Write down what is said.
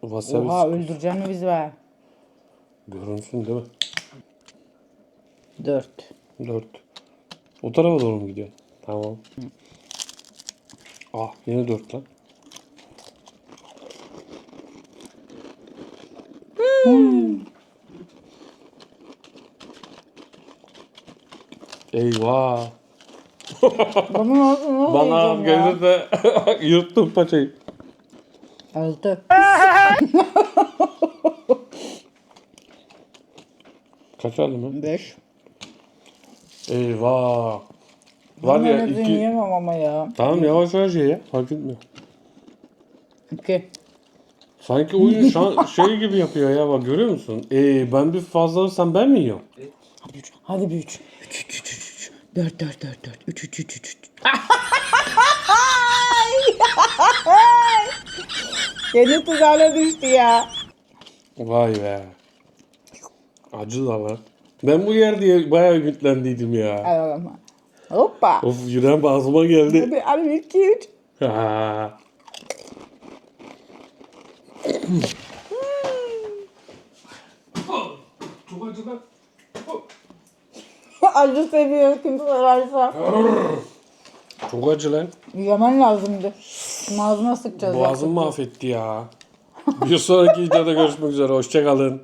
Wasabi Oha öldüreceksin mi bizi be? görünsün değil mi? Dört. Dört. O tarafa doğru mu gidiyor? Tamam. Ah yine dört lan. Eyvah. Bana gelir de yırttım paçayı. Altı. Kaç aldın lan? Beş. Eyvah. Var Bunların ya hepsini iki... yiyemem ama ya. Tamam yavaş yavaş ye ya. Fark etmiyor. İki. Sanki oyun şan, şey gibi yapıyor ya bak görüyor musun? Ee, ben bir fazla alırsam ben mi yiyorum? Hadi üç. Hadi bir üç. Üç, üç, üç, üç, üç. Dört, dört, dört, dört. Üç, üç, üç, üç, üç. Yeni tuzağına düştü ya. Vay be. Acı da lan. Ben bu yer diye bayağı ümitlendiydim ya. Hadi bakalım. Hoppa. Of yüreğim ağzıma geldi. Bir, iki, üç. Ha. Acı seviyor kim sorarsa. Çok acı lan. Yemen lazımdı. Şimdi ağzına sıkacağız. Boğazımı mahvetti ya. Bir sonraki videoda görüşmek üzere. Hoşçakalın.